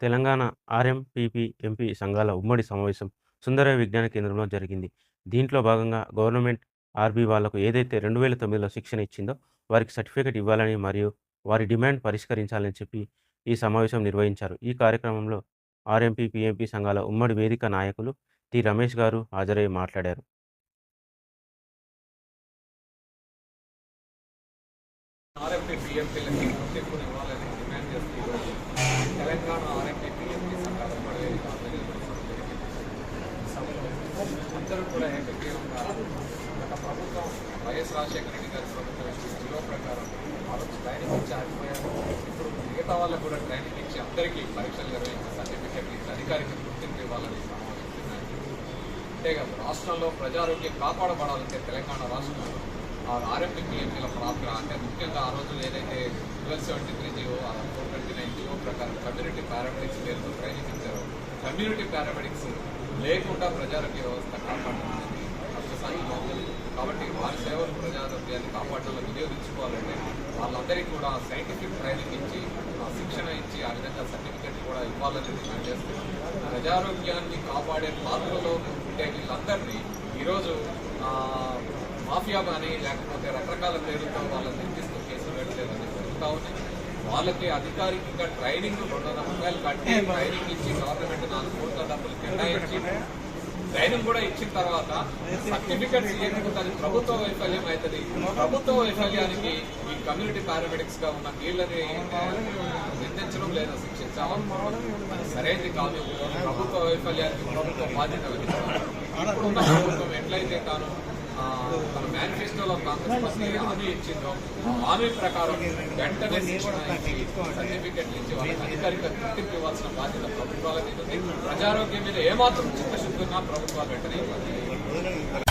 Telangana RMPP MP సంఘాల ఉమ్మడి సమావేశం సుందర విజ్ఞాన కేంద్రంలో జరిగింది. దీంట్లో భాగంగా గవర్నమెంట్ ఆర్‌బీ వాళ్ళకు ఏదైతే 2009లో శిక్షణ ఇచ్చిందో వారికి సర్టిఫికేట్ ఇవ్వాలని మరియు వారి డిమాండ్ పరిష్కరించాలని చెప్పి ఈ సమావేశం నిర్వహించారు. ఈ కార్యక్రమంలో ఆర్ఎంపీ, పిఎంపీ సంఘాల ఉమ్మడి వేదిక నాయకులు టి. రమేష్ గారు హాజరై మాట్లాడారు. ఆర్ఎంపీ పీఎంపీలకి గుర్తింపును ఇవ్వాలని డిమాండ్ చేస్తూ ఈరోజు తెలంగాణ ఆర్ఎంపీ పీఎంపీ సంఘాల ఉమ్మడి వేదిక ఆధ్వర్యంలో సభ జరిగింది. అందరూ కూడా ఏకగ్రీవంగా గత ప్రభుత్వం వైఎస్ రాజశేఖర రెడ్డి గారి ప్రభుత్వం ఇచ్చిన జీవో ప్రకారం ఆ రోజు ట్రైనింగ్ ఇచ్చి ఆగిపోయారు ఇప్పుడు మిగతా వాళ్ళకు కూడా ట్రైనింగ్ ఇచ్చి అందరికీ పరీక్షలు నిర్వహించి సర్టిఫికెట్లు ఇచ్చి అధికారిక గుర్తింపు ఇవ్వాలని సమావేశం డిమాండ్ చేశారు. అంతేకాదు రాష్ట్రంలో ప్రజారోగ్యం కాపాడబడాలంటే తెలంగాణ రాష్ట్రంలో ఆ ఆర్ఎంపీ పిఎంపీల అంటే ముఖ్యంగా ఆ రోజు ఏదైతే twelve seventy three G O four twenty nine G O ప్రకారం కమ్యూనిటీ పారామెడిక్స్ పేరుతో ట్రైనింగ్ ఇచ్చారు కమ్యూనిటీ పారామెడిక్స్ లేకుండా ప్రజారోగ్య వ్యవస్థ కాపాడుతుంది అర్థసాధ్యం కాబట్టి వారి సేవలు ప్రజారోగ్యాన్ని కాపాడడంలో వినియోగించుకోవాలంటే వాళ్ళందరికీ కూడా సైంటిఫిక్ ట్రైనింగ్ ఇచ్చి ఆ శిక్షణ ఇచ్చి ఆ విధంగా సర్టిఫికెట్ కూడా ఇవ్వాలని డిమాండ్ చేస్తున్నాం ప్రజారోగ్యాన్ని కాపాడే పాత్రలో ఉండే వీళ్ళందరినీ ఈరోజు మాఫియా కానీ లేకపోతే రకరకాల పేరుతో వాళ్ళని నిర్దిస్తూ కేసులు పెట్టలేదని జరుగుతూ ఉంది. వాళ్ళకి అధికారికంగా ట్రైనింగ్ రెండు వందల రూపాయలు కట్టి ట్రైనింగ్ ఇచ్చి గవర్నమెంట్ నాలుగు కోట్ల డబ్బులు కేటాయించి ట్రైనింగ్ కూడా ఇచ్చిన తర్వాత సర్టిఫికెట్స్ ఇవ్వకపోతే అది ప్రభుత్వ వైఫల్యం అవుతుంది. ప్రభుత్వ వైఫల్యానికి ఈ కమ్యూనిటీ పారామెడిక్స్గా ఉన్న వీళ్ళని నిందించడం లేదా శిక్షించాలి అది సరైనది కాదు. ప్రభుత్వ వైఫల్యానికి ప్రభుత్వ బాధ్యత ఇప్పుడున్న ప్రభుత్వం ఎట్లయితే తాను ఆ, మేనిఫెస్టోలో హామీ ఇచ్చిందో హామీ ప్రకారం వెంటనే శిక్షణ ఇచ్చి సర్టిఫికెట్లు ఇచ్చి వాళ్ళకి అధికారిక గుర్తింపు ఇవ్వాల్సిన బాధ్యత ప్రభుత్వాల మీద ఉంది. ప్రజారోగ్యం మీద ఏమాత్రం చిత్తశుద్ధి ఉన్నా ప్రభుత్వాలు వెంటనే